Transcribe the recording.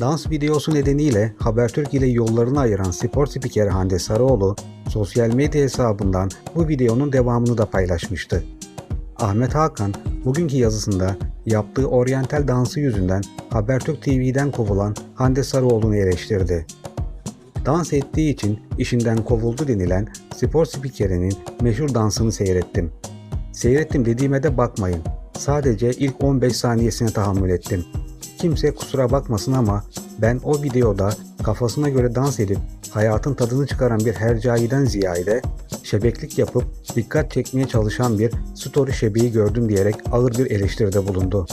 Dans videosu nedeniyle Habertürk ile yollarını ayıran spor spikeri Hande Sarıoğlu, sosyal medya hesabından bu videonun devamını da paylaşmıştı. Ahmet Hakan, bugünkü yazısında yaptığı oryantal dansı yüzünden Habertürk TV'den kovulan Hande Sarıoğlu'nu eleştirdi. Dans ettiği için işinden kovuldu denilen spor spikerinin meşhur dansını seyrettim. Seyrettim dediğime de bakmayın. Sadece ilk 15 saniyesine tahammül ettim. Kimse kusura bakmasın ama ben o videoda kafasına göre dans edip hayatın tadını çıkaran bir hercaiden ziyade şebeklik yapıp dikkat çekmeye çalışan bir story şebeği gördüm diyerek ağır bir eleştiride bulundu.